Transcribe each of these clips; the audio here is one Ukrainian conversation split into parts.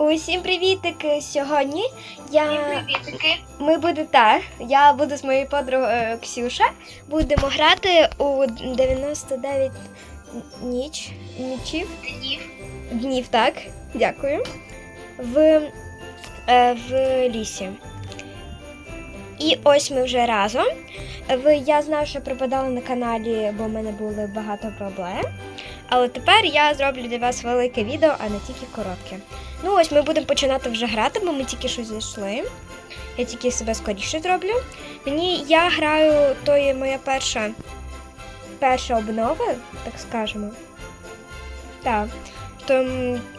Усім привітики! Сьогодні я Привітики. ми буде так. Я буду з моєю подругою Ксюша. Будемо грати у 99 ніч нічів Днів. днів, так. Дякую. В, е, в лісі. І ось ми вже разом. Ви, я знаю, що пропадала на каналі, бо в мене були багато проблем. Але тепер я зроблю для вас велике відео, а не тільки коротке. Ну ось ми будемо починати вже грати, бо ми тільки що зайшли. Я тільки себе скоріше зроблю. Мені я граю, то є моя перша, перша обнова, так скажемо. Так. То,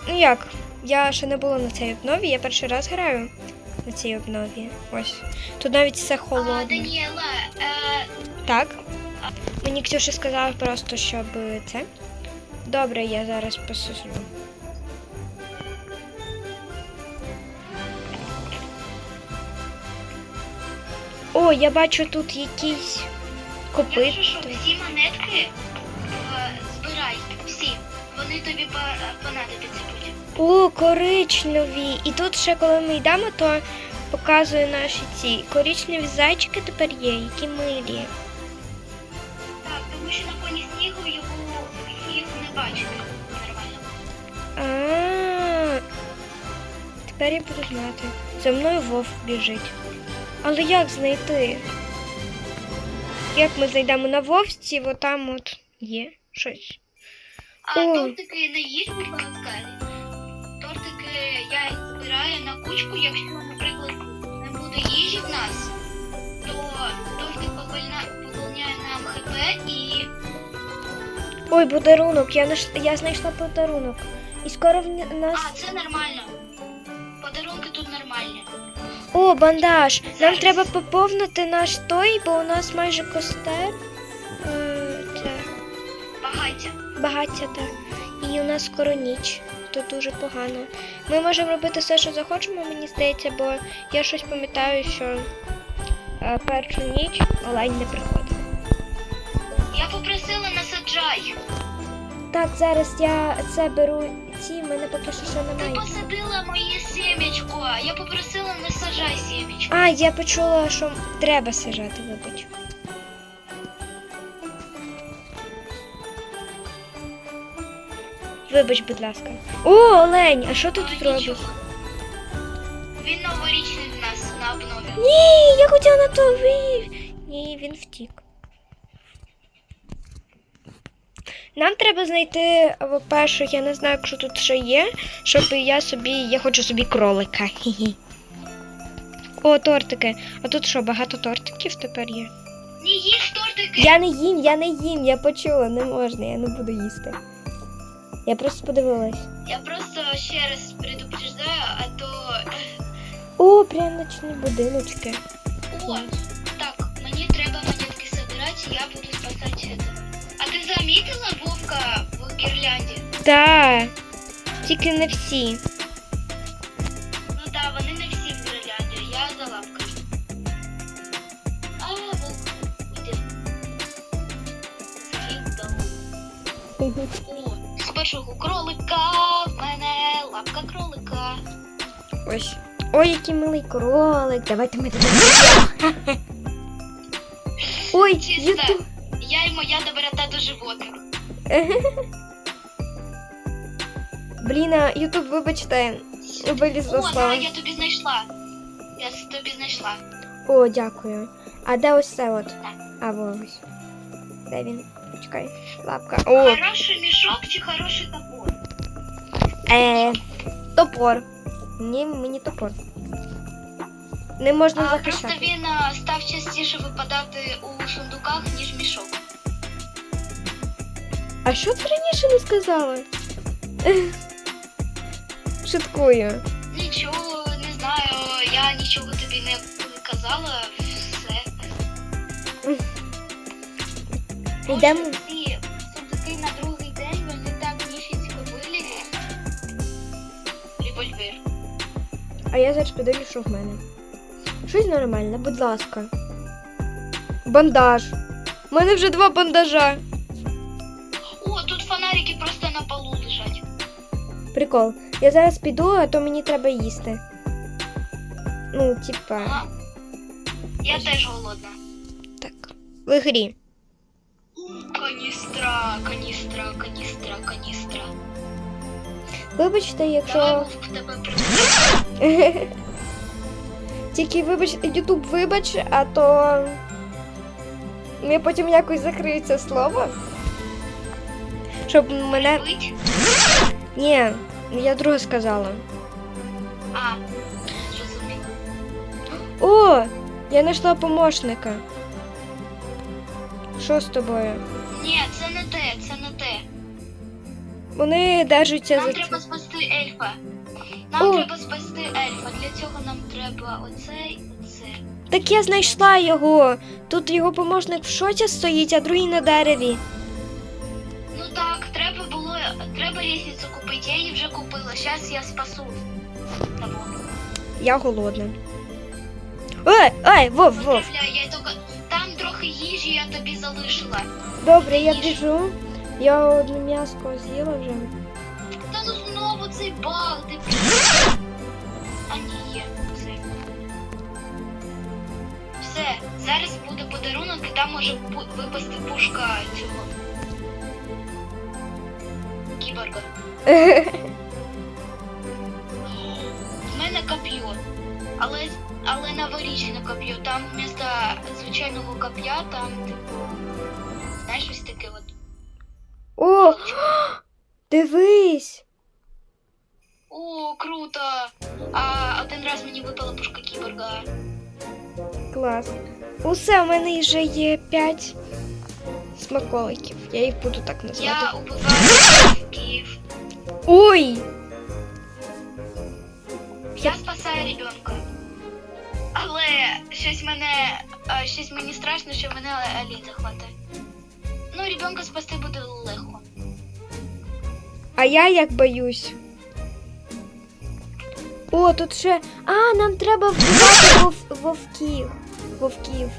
ну як, я ще не була на цій обнові, я перший раз граю на цій обнові. Ось. Тут навіть все холодно. Даніела, е, Так. Мені Ксюша сказала просто, щоб це. Добре, я зараз посижу. О, я бачу тут якісь якщо що, копити. всі монетки е, збирай. Всі. Вони тобі по- понадобляться потім. О, коричневі. І тут ще коли ми йдемо, то показує наші ці коричневі зайчики тепер є, які милі. Не бачити нормально. Тепер я буду знати. За мною вовк біжить. Але як знайти? Як ми зайдемо на вовці, бо там от є щось. А О. тортики не їсть, будь ласка. Тортики я збираю на кучку, якщо, наприклад, не буде їжі в нас, то тортик поповня- поповняє нам ХП і Ой, подарунок, я, наш... я знайшла подарунок. І скоро в нас. А, це нормально. Подарунки тут нормальні. О, бандаж! Нам Зараз. треба поповнити наш той, бо у нас майже костер. Е, Це Багаття. багаття так. І у нас скоро ніч. То дуже погано. Ми можемо робити все, що захочемо, мені здається, бо я щось пам'ятаю, що е, першу ніч олень не приходив. Я попросила. Так, зараз я це беру. Ці в мене поки що ще Ти посадила моє сімечко. Я попросила насаджай сімечко. А, я почула, що треба сажати, вибач. Вибач, будь ласка. О, олень, а що ти тут робиш? Він новорічний в нас на обнові. Ні, я хотіла на то вив. Ні, він втік. Нам треба знайти, по-перше, я не знаю, що тут ще є, щоб я собі. Я хочу собі кролика. О, тортики. А тут що, багато тортиків тепер є? Не їж тортики. Я не їм, я не їм, я почула, не можна, я не буду їсти. Я просто подивилась. Я просто ще раз предупреждаю, а то. О, пряничні будиночки. О, так, мені треба монетки собирати, я буду спасати это. Замітила вовка в гірлянді? Так, тільки не всі. Ну да, вони не всі в гірлянді, я за лапкою. А, вовк, іди. О, з першого кролика в мене лапка кролика. Ось. Ой, який милий кролик. Давайте ми тебе. Ой, Чисто. ютуб. Я і моя доброта до животних. Блін, а ютуб, вибачте, вилізло О, да, я тобі знайшла. Я тобі знайшла. О, дякую. А де ось це от? А, во, ось. Де він? Чекай. Лапка. О, Хороший мішок чи хороший топор? е, топор. Ні, мені топор. Не можна А, просто захищати. він а, став частіше випадати у сундуках, ніж мішок. А що ти раніше не сказала? Шуткую. Нічого, не знаю, я нічого тобі не казала, все. Йдемо. Може, на другий день, вони так ніфіцько виглядять. Револьвер. А я зараз подивлюсь, що в мене. Щось нормальне, будь ласка. Бандаж. У мене вже два бандажа. Прикол. Я зараз піду, а то мені треба їсти. Ну, типа, Ага. Я теж голодна. так. В ігрі. Каністра, каністра, каністра, каністра. Вибачте, Давай якщо. вовк тебе приб'є. Тільки вибач, Ютуб вибач, а то. Я потім якось закрию це слово. Щоб мене. Бить? Ні, Я друге сказала. А, зрозуміло. О! Я знайшла помощника. Що з тобою? Ні, це не те, це не те. Вони держаться Нам за треба спасти ельфа. Нам О. треба спасти ельфа. Для цього нам треба оце і оце. Так я знайшла його. Тут його помощник в шоці стоїть, а другий на дереві. Ну так, треба було. Треба лісницю купити. Я її вже купила. Зараз я спасу. Я голодна. Ой, ой, вов, вов. Я тільки... Там трохи їжі я тобі залишила. Добре, я біжу. Я одне м'яско з'їла вже. Та ну знову цей баг, ти А ні, є це. Все, зараз буде подарунок, і там може випасти пушка цього. Кіборга. В мене коп'є. Але, але новорічне коп'є. Там вмісто звичайного коп'я, там, типу, знаєш, ось таке от. О, дивись. О, круто! А один раз мені випала пушка кіборга. Клас. Усе, у мене вже є п'ять смаколиків. Я їх буду так назвати. Я убиваю Київ. Ой! Я спасаю ребенка. Але щось мене. Щось мені страшно, що мене Алін захватить. Ну, ребенка спасти буде легко. А я як боюсь. О, тут ще. А, нам треба вбивати вов... вовків. Вовків.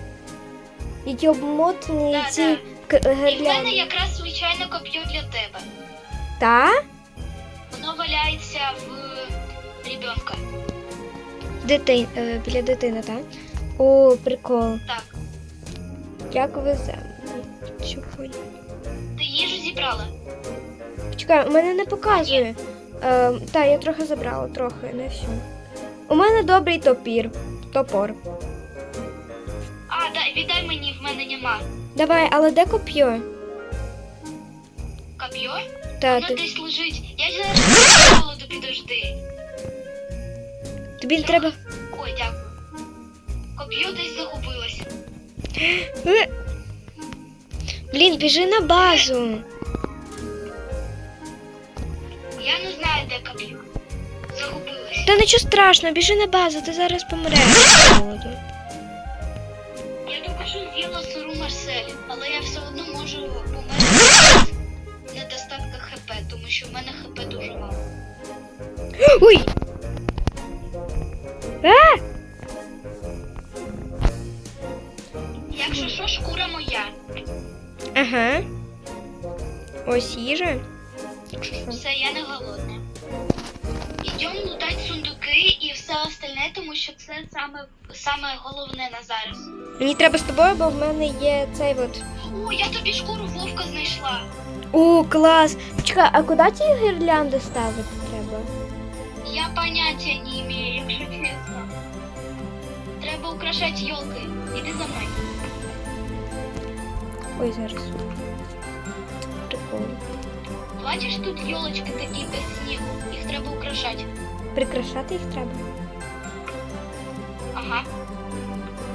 Які обмотані Да, ці да. І в мене якраз звичайне коп'є для тебе. Та? Воно валяється в ребенка. Дитин... е, біля дитини, так? О, прикол. Так. Як ви за. Чого? Ти їжу зібрала? Чекай, у мене не показує. Е, та, я трохи забрала, трохи, не всю. У мене добрий топір. Топор. А, да, віддай мені, в мене нема. Давай, але де коп'є? Та, Воно ти, десь лежить. Я зараз голоду підожди. тобі не треба. Ой, дякую. Коп'є десь загубилося. Е! Блін, біжи на базу. Я не знаю, де коп'є. Загубилося. Та нічого страшного, біжи на базу, ти зараз помреш. Я тільки що з'їла сиру Марсель, але я все одно можу що в мене ХП дуже мало. Ой! А! Якщо що, шкура моя. Ага. Ось їжа. Все, я не голодна. Йдемо лутати сундуки і все остальне, тому що це саме, саме головне на зараз. Мені треба з тобою, бо в мене є цей от. О, я тобі шкуру вовка знайшла. О, клас! Чекай, а куди ці гірлянди ставити треба? Я поняття не имею, якщо чесно. Треба украшати йолки. Іди за мною. Ой, зараз. Прикольно. Бачиш, тут йолочки такі без снігу. Їх треба украшати. Прикрашати їх треба. Ага.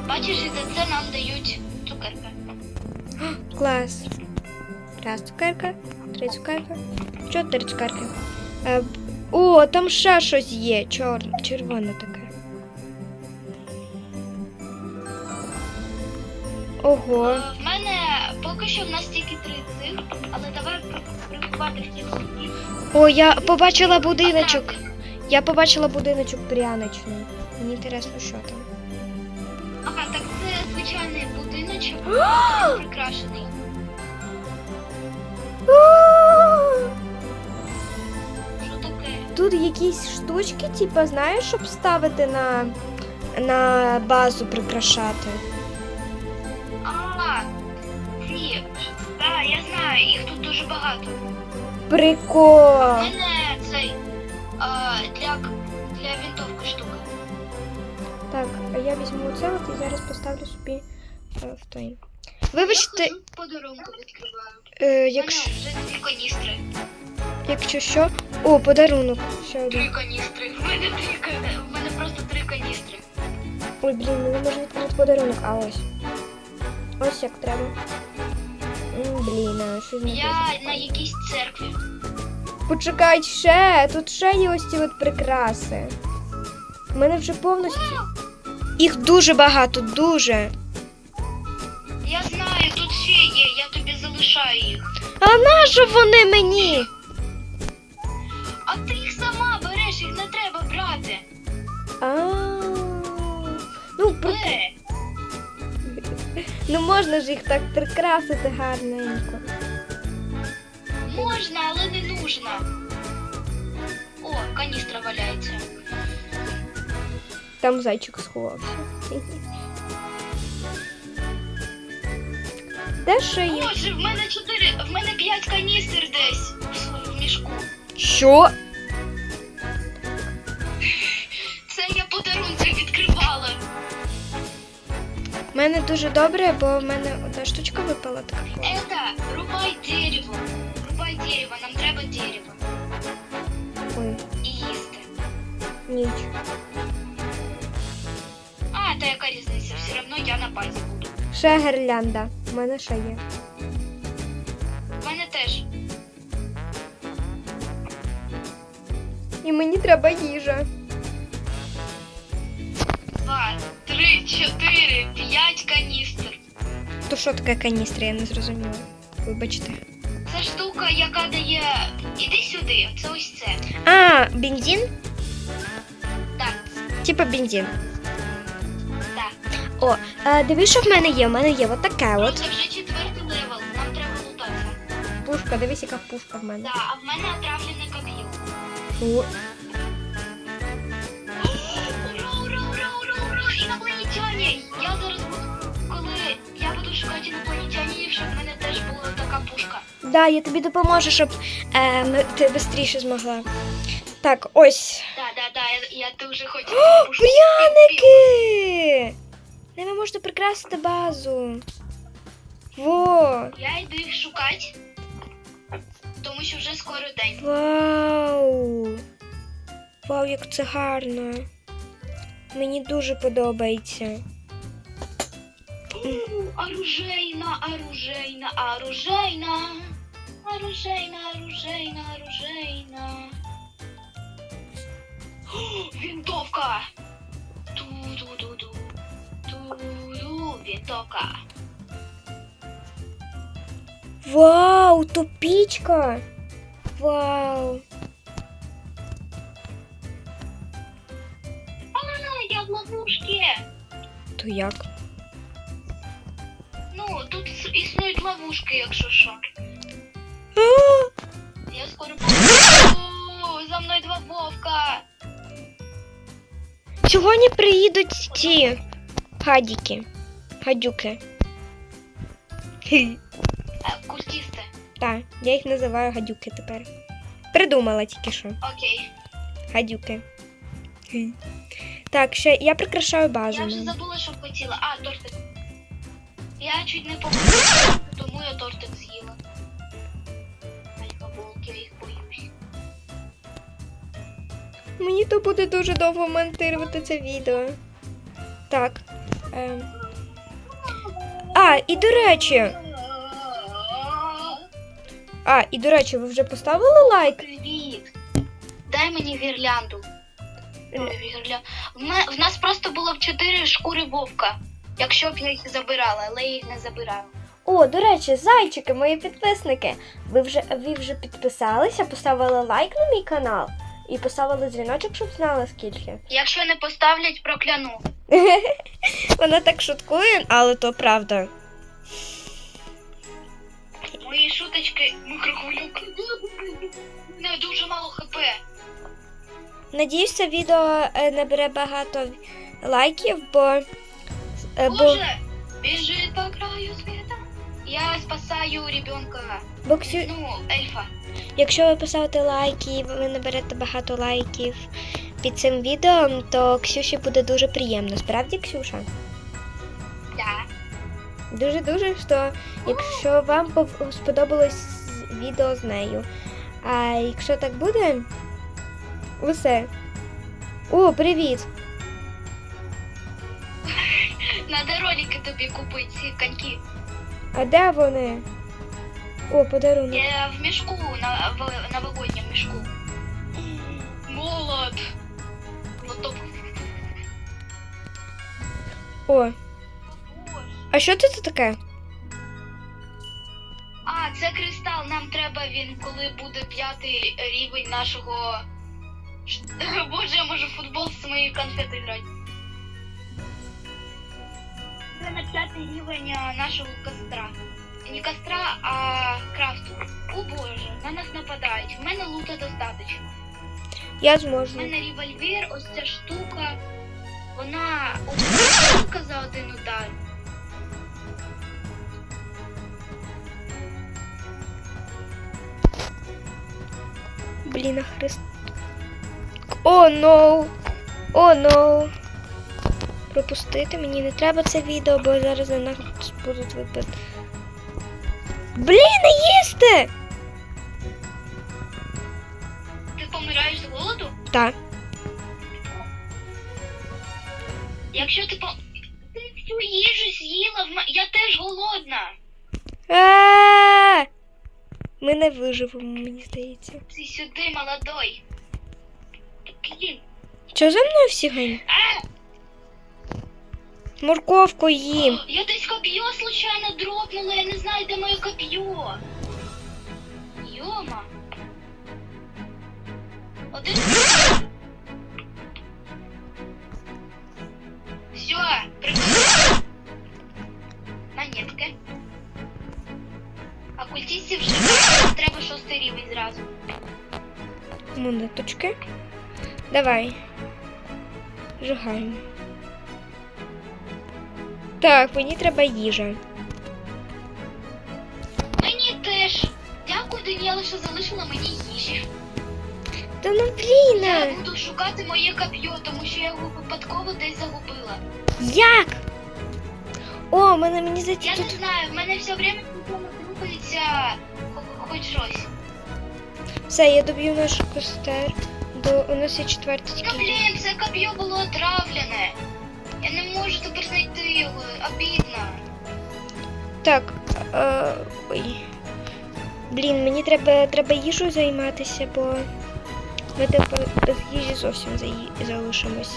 Бачиш, і за це нам дають цукерки. Клас. Раз цукерка, три цукерка, чотири цукерки. Е, о, там ще щось є. Чор... Червоне таке. Ого. Е, В мене поки що в нас тільки три цих, але давай при- приготувати всіх судів. О, я побачила будиночок. Я побачила будиночок пряничний. Мені інтересно, що там. Ага, так це звичайний будиночок, прикрашений. Що таке? тут якісь штучки, типу, знаєш, щоб ставити на, на базу прикрашати. А, ні, так, я знаю, їх тут дуже багато. Прикол. У мене цей а, для, для винтовки штука. Так, а я візьму оце от і зараз поставлю собі е, в той. Вибачте, Я подарунку відкриваю. е, У якщо, вже дві каністри. якщо що. О, подарунок. Ще Три каністри. В мене три ка- в мене просто три каністри. Ой, блін, ну не можу відкрити подарунок, а ось. Ось як треба. М, Блін, а що Я на якійсь церкві. Почекай ще, тут ще є ось ці от прикраси. У мене вже повністю. Їх дуже багато, дуже. Тобі залишаю їх. А нащо вони мені? А ти їх сама береш, їх не треба брати. А. Ну, при... Е, ну можна ж їх так прикрасити гарненько. можна, але не нужно. О, каністра валяється. Там зайчик сховався. Де ще є? Боже, в мене чотири, в мене п'ять каністр десь в- в мішку. Що? Це я подарунки відкривала. У мене дуже добре, бо в мене одна штучка випала така. Это, рубай дерево. Рубай дерево, нам треба дерево. Ой, І їсти. ніч. А, та яка різниця? Все одно я на базі буду. Ще гірлянда. У мене ще є. В мене теж. І мені треба їжа. Два, три, чотири, п'ять каністр. То що таке каністра, я не зрозуміла. Вибачте. Це штука, яка дає. Іди сюди, це ось це. А, бензин? Так, Типа бензин. О, а, дивись, що в мене є. У мене є от таке от. Просто вже четвертий левел, нам треба лутатися. Пушка, дивись, яка пушка в мене. Так, а в мене отравлене коп'є. Фу. Ура, ура, ура, ура, ура! Я зараз буду, коли я буду шукати інопланетянів, щоб в мене теж була така пушка. Да, я тобі допоможу, щоб е, ми- ти швидше змогла. Так, ось. Так, так, так, я, я дуже хочу цю пушку. Пряники! Ними можна прикрасити базу. Во! Я йду їх шукати, тому що вже скоро день. Вау! Вау, як це гарно. Мені дуже подобається. Оружейна, оружейна, оружейна. Оружейна, оружейна, оружейна. Винтовка. Ту-ду-ду-ду. Ту-ду. Вау, топічка! Вау! А, я в ловушке. То як? Ну, тут існують ловушки, якщо що. Я скоро О, За мною два вовка. Сьогодні приїдуть ті Хі. Е, Культісти. Так, я їх називаю гадюки тепер. Придумала тільки що. Окей. Гадюки. Так, ще я прикрашаю базу. Я вже забула, що хотіла. А, тортик. Я чуть не побачила, тому я тортик з'їла. Альфа-волки, я їх боюсь. Мені то буде дуже довго монтувати це відео. Так. Ем. А, і до речі. А, і до речі, ви вже поставили лайк? Привіт. Дай мені гірлянду. Ой, гірля... В, ме- в нас просто було в чотири шкури вовка. Якщо б я їх забирала, але я їх не забираю. О, до речі, зайчики, мої підписники. Ви вже, ви вже підписалися, поставили лайк на мій канал і поставили дзвіночок, щоб знали скільки. Якщо не поставлять, прокляну. Вона так шуткує, але то правда. Мої шуточки микрохвилюк. Не дуже мало хп. Надіюся, відео е, набере багато лайків, бо, е, бо, Боже, бежит по краю. Я спасаю ребенка. бо Ксю... Ну, эльфа. якщо ви поставите лайки ви наберете багато лайків під цим відео, то Ксюші буде дуже приємно. Справді, Ксюша? Да. Дуже-дуже, що якщо вам сподобалось відео з нею. А якщо так буде, усе. О, привіт! Надо ролики тобі купити, ці коньки. А де вони? О, подарунок. Я в мешку, на, в новогоднем мешку. Молот. Вот топ. О, а що це таке? А, це кристал. Нам треба він, коли буде п'ятий рівень нашого. Боже, я можу футбол з моєю конфетою грати. Це на п'ятий рівень нашого костра. Не костра, а крафту. О боже, на нас нападають. В мене лута достатньо. Я У зможу. мене револьвер, ось ця штука. Вона одна штука за один удар. Блін, а хрест. О, ноу! О, ноу! Пропустити мені не треба це відео, бо зараз на нас будуть випити. Блін, не їсти! Ти помираєш з голоду? Так. Якщо ти по. Ти всю їжу з'їла, в я теж голодна. А! Ми не виживемо, мені здається. Ти сюди, молодой. Блін. Що за мною всі гані? Морковку їм. Я десь коп'є случайно дропнула, я не знаю, де моє коп'є. Йома. Один. Все, прикольно. Монетки. А культистів вже треба шостий рівень зразу. Монеточки. Давай. Жигаємо. Так, мені треба їжа. Мені теж. Дякую, Даніела, що залишила мені їжі. Та ну блін. Я буду шукати моє коп'є, тому що я його випадково десь загубила. Як? О, мене мені здається Я не знаю, в мене все время рухається хо- хоч щось. Все, я доб'ю наш костер. До у нас є четвертий Та блін, це коп'є було отравлене. Я не можу тепер знайти його, обідно. Так. Е, ой. Блін, мені треба, треба їжу займатися, бо ми тепер без їжі зовсім залишимось.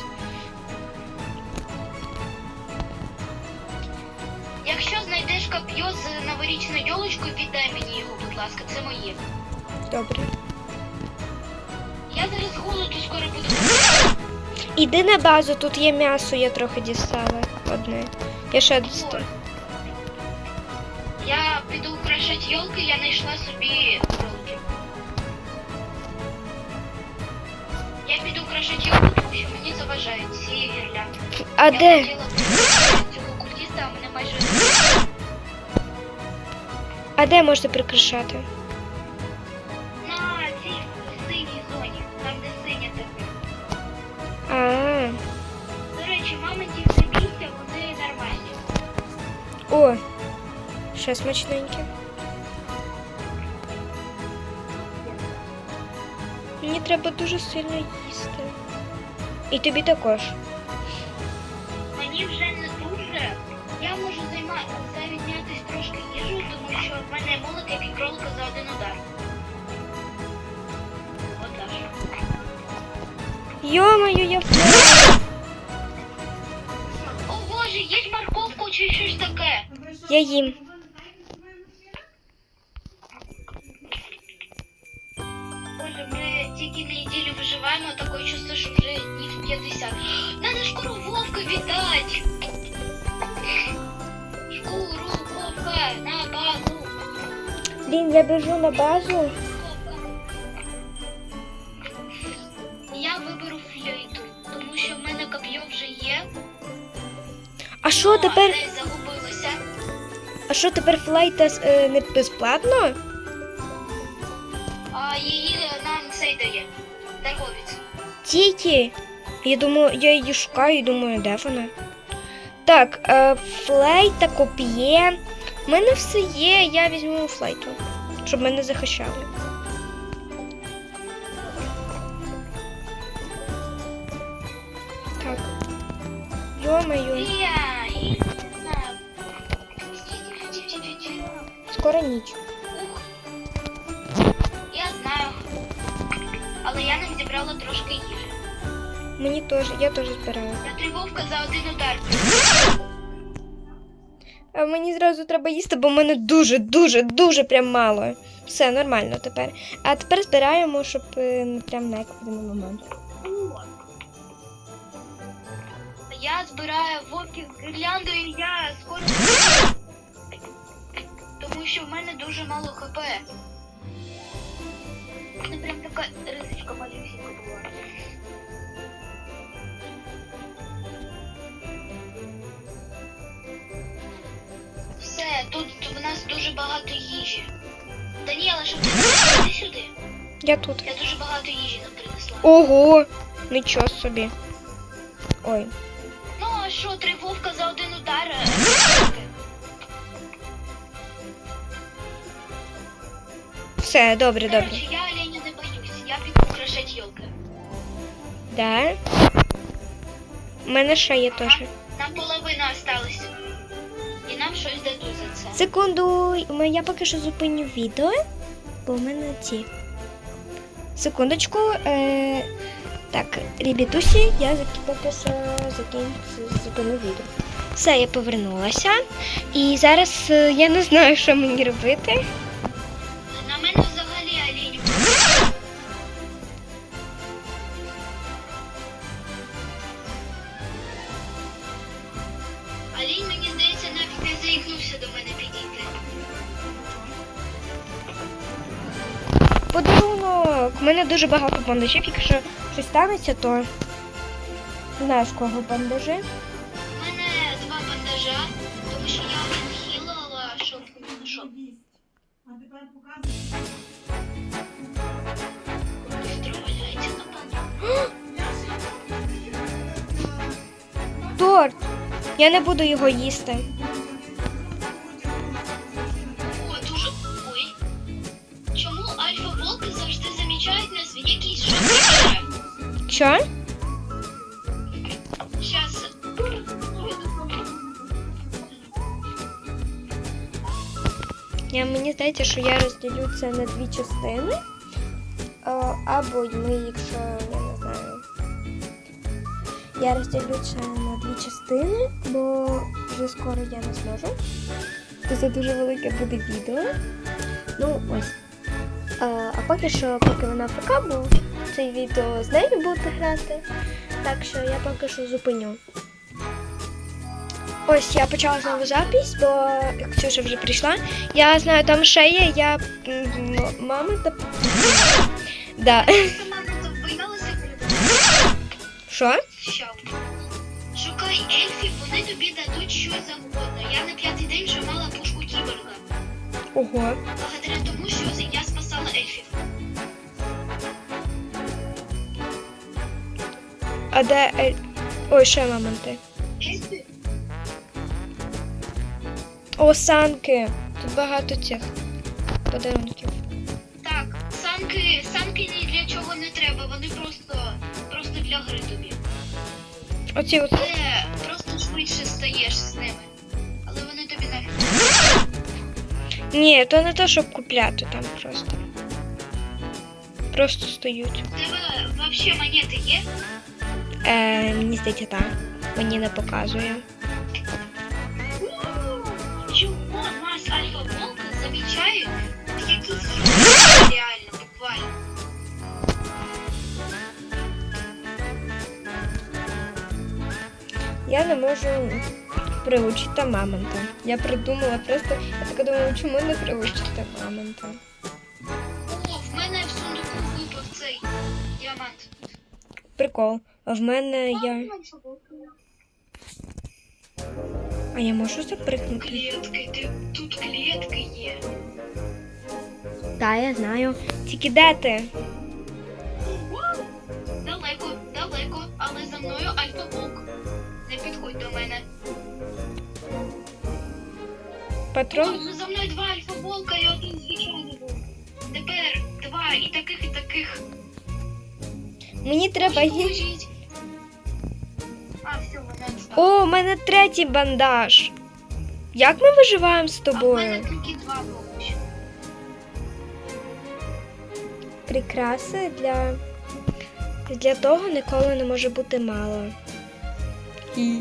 Якщо знайдеш коп'є з новорічною йолочкою, віддай мені його, будь ласка, це моє. Добре. Я зараз голоду скоро буду. Іди на базу, тут є м'ясо, я трохи дістала одне. Я ще дістала. Я піду украшати йолки, я знайшла собі ролики. Я піду украшати йолку, тому що мені заважають ці гірлянди. А я де? хотіла цього культиста, а мене майже А де можна прикрашати? Ще смачненьке. Мені треба дуже сильно їсти. І тобі також. Мені вже не дуже. Я можу займа... зайнятися трошки їжею, тому що в мене молот, як кролика за один удар. Йо-моє, я. О боже, є морковку чи щось таке. Я їм. Ми тільки неділю виживаємо, таке чувство, що вже днів 50. Надо шкуру вовка віддати. Шкуру вовка на базу. Блін, я біжу на базу. Я виберу А що тепер? Десь загубилося. А що тепер флайта е, не безплатно? А її. Торговець. Тільки. Я думаю, я її шукаю і думаю, де вона. Так, е, флейта, коп'є. У мене все є, я візьму флейту, щоб мене захищали. Так. Йо-моє, скоро ніч. Але я не зібрала трошки їжі. Мені теж, я теж збираю. Я тривовка за один удар. А мені зразу треба їсти, бо в мене дуже, дуже, дуже прям мало. Все нормально тепер. А тепер збираємо, щоб е, не прям на еквідний момент. Я збираю вовків гірлянду і я скоро. Тому що в мене дуже мало хп. Це прям така рисочка малюсінька була. Все, тут в нас дуже багато їжі. Даніела, що ти Іди сюди? Я тут. Я дуже багато їжі нам принесла. Ого! Нічого собі. Ой. Ну, а що, три вовка за один удар? Все, добре, добре. Короче, я Да. У мене ще є теж. Нам половина осталась. І нам щось дадуть за це. Секунду, я поки що зупиню відео, бо в мене ці. Секундочку. Е... Так, ребятусі, я поки що закінчу зупиню відео. Все, я повернулася. І зараз е, я не знаю, що мені робити. Дуже багато бандажів. Якщо щось станеться, то знаєш кого бандажі. У мене два бандажа, тому що я один хілила, щоб А тепер. Торт! Я не буду його їсти. Я, мені здається, що я розділю це на дві частини. Або ми, якщо я не знаю. Я розділю це на дві частини, бо вже скоро я не зможу. Це дуже велике буде відео. Ну, ось. А, поки що, поки вона ФК, бо це відео з нею буде грати. Так що я поки що зупиню. Ось я почала знову запись, бо Ксюша вже прийшла. Я знаю, там ще є, я м, м- мами та. Да. Що? Шукай ельфів, вони тобі дадуть що завгодно. Я на п'ятий день вже мала пушку кіборга. Ого. Благодаря тому, що я спасала ельфів. А де. Ель... Ой, ще мамонти. О, санки. Тут багато цих подарунків. Так, санки, санки ні для чого не треба, вони просто, просто для гри тобі. Оці от. Ти просто швидше стаєш з ними. Але вони тобі нафіг. Ні, то не те, щоб купляти там просто. Просто стоять. У тебе взагалі монети є? Е, мені здається, так. Мені не показує. Я не можу приучити мамонта. Я придумала просто, я така думаю, чому не приучити мамонта? О, в мене в сундуку випав цей діамант. Прикол. А в мене я. А я можу запригнути? Клітки, ти, тут клітки є. Так, я знаю. Тільки де ти? Далеко, далеко, але за мною альфа-волк. Підходь до мене. Патрон? О, за мною два альфа-волка і один звичайний волк. Тепер два і таких, і таких. Мені треба їсти. Поможіть. А, все, вона відстала. О, у мене третій бандаж. Як ми виживаємо з А в мене тобою? тільки два поки що. Прикраси для. Для того ніколи не може бути мало. І.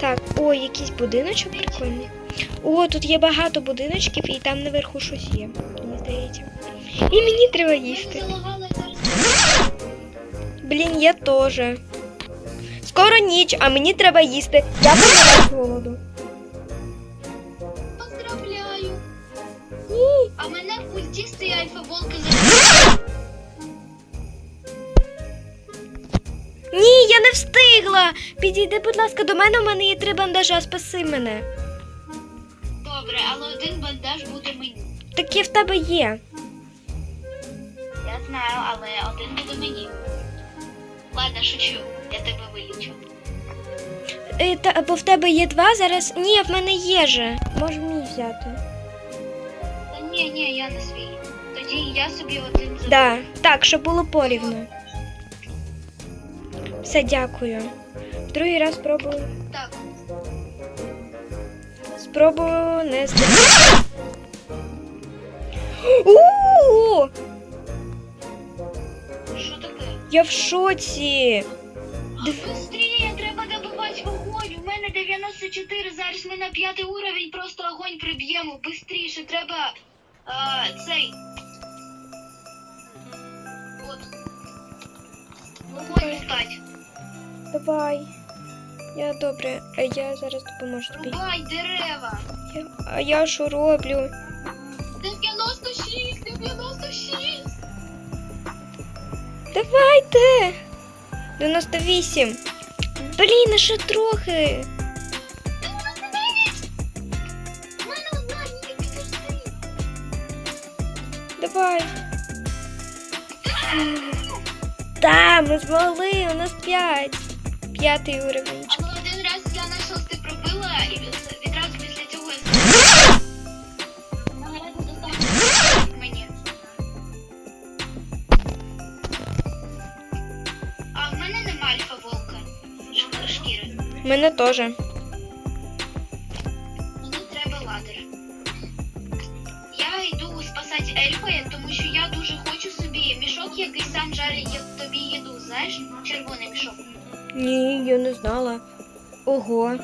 Так, о, якийсь будиночок прикольний. О, тут є багато будиночків і там наверху щось є, мені здається. І мені треба їсти. Блін, я теж. Скоро ніч, а мені треба їсти. Я помираю з голоду. Поздравляю. А мене культісти і альфа-волки Ні, я не встигла. Підійди, будь ласка, до мене, у мене є три бандажа, спаси мене. Добре, але один бандаж буде мені. Такі в тебе є. Я знаю, але один буде мені. Ладно, шучу. Я тебе вилічу. Е, та, бо в тебе є два зараз. Ні, в мене є же. Можеш мій взяти. Та ні, ні, я не свій. Тоді я собі один заберу. Да. Так, щоб було порівну. Все, дякую. Другий раз спробую. Так, Спробую не здати. У! що таке? Я в шоці. Быстрее, треба добивати вогонь. У мене 94, зараз ми на п'ятий уровень, просто огонь приб'ємо. Бистріше, треба а, цей. От. Вогонь лутать. Давай. Я добре, а я зараз допоможу тобі. Рубай дерева. Я, а я що роблю? 96, 96. Давайте. 98. Блін, а ще трохи. 99. У мене одна ні, підожди. Давай. Та, ми змогли, у нас 5. П'ятий уровень. Але один раз я на шостий пробила і відразу після цього мені. А в мене нема альфа волка. Шкіри шкіри. Мене теж. Ого.